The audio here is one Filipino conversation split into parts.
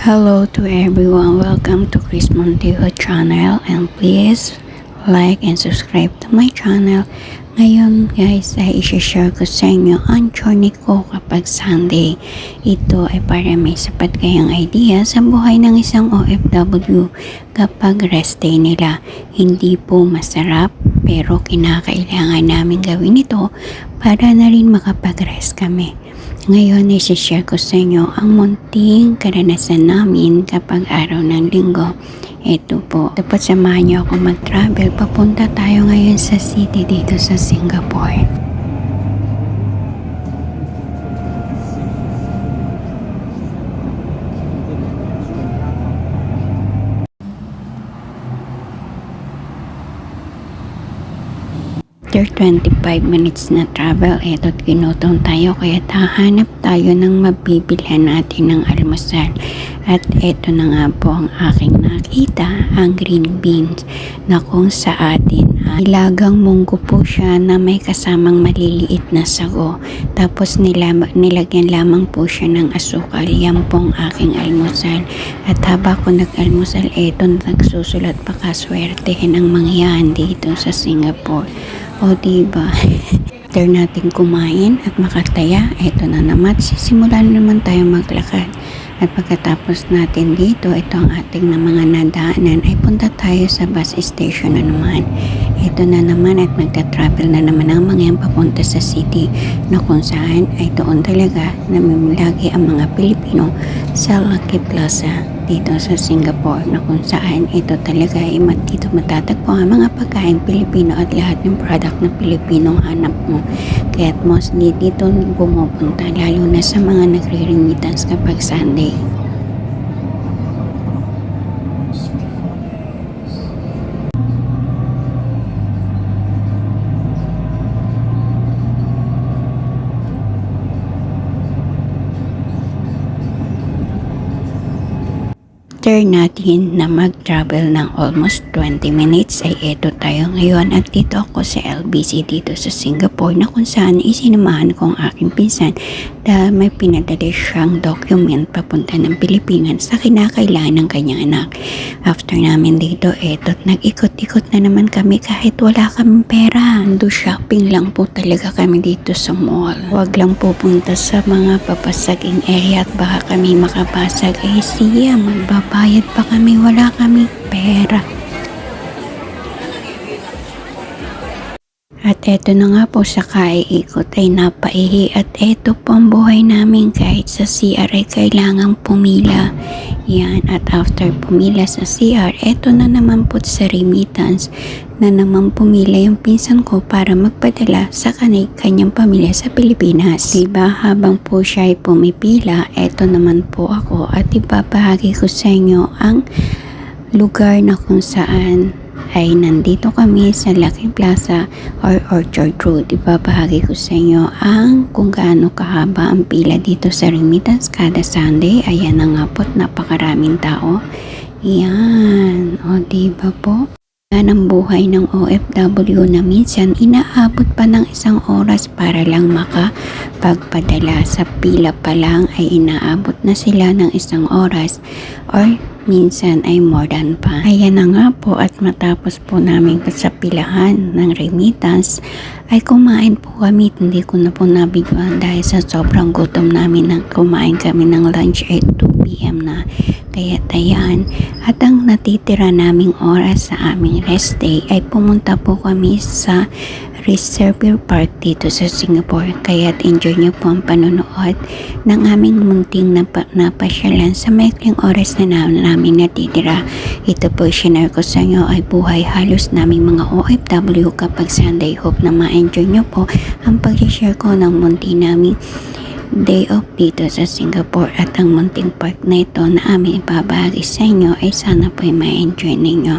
Hello to everyone. Welcome to Chris Montijo channel and please like and subscribe to my channel. Ngayon guys ay isi-share ko sa inyo ang journey ko kapag Sunday. Ito ay para may sapat kayong idea sa buhay ng isang OFW kapag rest day nila. Hindi po masarap pero kinakailangan namin gawin ito para na rin makapag-rest kami. Ngayon ay share ko sa inyo ang munting karanasan namin kapag araw ng linggo. Ito po, dapat samahan niyo ako mag-travel. Papunta tayo ngayon sa city dito sa Singapore. After 25 minutes na travel, eto't ginutong tayo kaya hahanap tayo ng mabibilhan natin ng almusal. At eto na nga po ang aking nakita, ang green beans na kung sa atin ay ilagang munggo po siya na may kasamang maliliit na sago. Tapos nila, nilagyan lamang po siya ng asukal. Yan pong aking almusal. At haba ko nag-almusal, eto nagsusulat pa kaswertehin ang mangyahan dito sa Singapore. O diba? After natin kumain at makataya, eto na naman, sisimulan naman tayo maglakad. At pagkatapos natin dito, ito ang ating na mga nadaanan, ay punta tayo sa bus station na naman. Ito na naman at magta-travel na naman ang mga yan papunta sa city na kung saan ay doon talaga namimilagi ang mga Pilipino sa Lucky Plaza dito sa Singapore na kung saan ito talaga ay dito matatagpo ang mga pagkain Pilipino at lahat ng product na Pilipino hanap mo. Kaya mostly dito bumupunta lalo na sa mga nagre-remittance kapag Sunday. After natin na mag-travel ng almost 20 minutes ay eto tayo ngayon at dito ako sa LBC dito sa Singapore na kung saan isinamahan ko ang aking pinsan dahil may pinadali siyang document papunta ng Pilipinas sa kinakailangan ng kanyang anak. After namin dito eto nag-ikot-ikot na naman kami kahit wala kaming pera. Do shopping lang po talaga kami dito sa mall. Huwag lang pupunta sa mga papasaging area at baka kami makapasag ay siya magbaba Bayad pa kami, wala kami pera. At eto na nga po sa kaiikot ay napaihi. At eto po ang buhay namin. Kahit sa CR ay kailangang pumila. Yan. At after pumila sa CR, eto na naman po sa remittance na naman pumila yung pinsan ko para magpadala sa kanay kanyang pamilya sa Pilipinas. Diba habang po siya ay pumipila, eto naman po ako at ibabahagi ko sa inyo ang lugar na kung saan ay nandito kami sa Lucky Plaza or Orchard Road. Ibabahagi ko sa inyo ang kung gaano kahaba ang pila dito sa remittance kada Sunday. Ayan na nga po, napakaraming tao. Yan. O, diba po? Ang buhay ng OFW na minsan inaabot pa ng isang oras para lang makapagpadala. Sa pila pa lang ay inaabot na sila ng isang oras or minsan ay more than pa. Ayan na nga po at matapos po namin sa pilahan ng remittance ay kumain po kami. Hindi ko na po nabigyan dahil sa sobrang gutom namin na kumain kami ng lunch ay 2pm na. Kaya tayan at ang natitira naming oras sa aming rest day ay pumunta po kami sa Reservoir Park dito sa Singapore. Kaya't enjoy nyo po ang panonood ng aming munting nap napasyalan sa maikling oras na namin natitira. Ito po sinare ko sa inyo ay buhay halos naming mga OFW kapag Sunday. Hope na ma-enjoy nyo po ang pag-share ko ng munti naming day off dito sa Singapore at ang munting park na ito na aming ibabahagi sa inyo ay sana po ay ma-enjoy ninyo.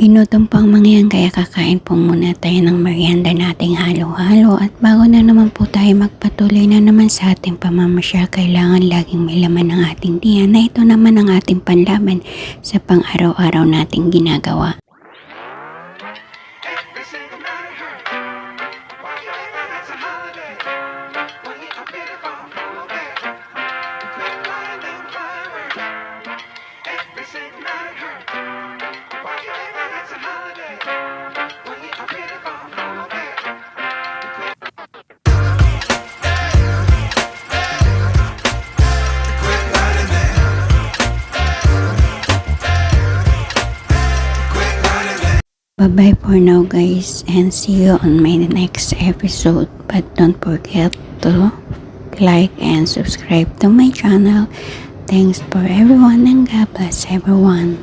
Ginutom po ang mga yan kaya kakain po muna tayo ng merienda nating halo-halo at bago na naman po tayo magpatuloy na naman sa ating pamamasyal kailangan laging may laman ng ating tiyan na ito naman ang ating panlaban sa pang-araw-araw nating ginagawa. Every single night it them. Bye-bye for now guys and see you on my next episode. But don't forget to like and subscribe to my channel. Thanks for everyone and God bless everyone.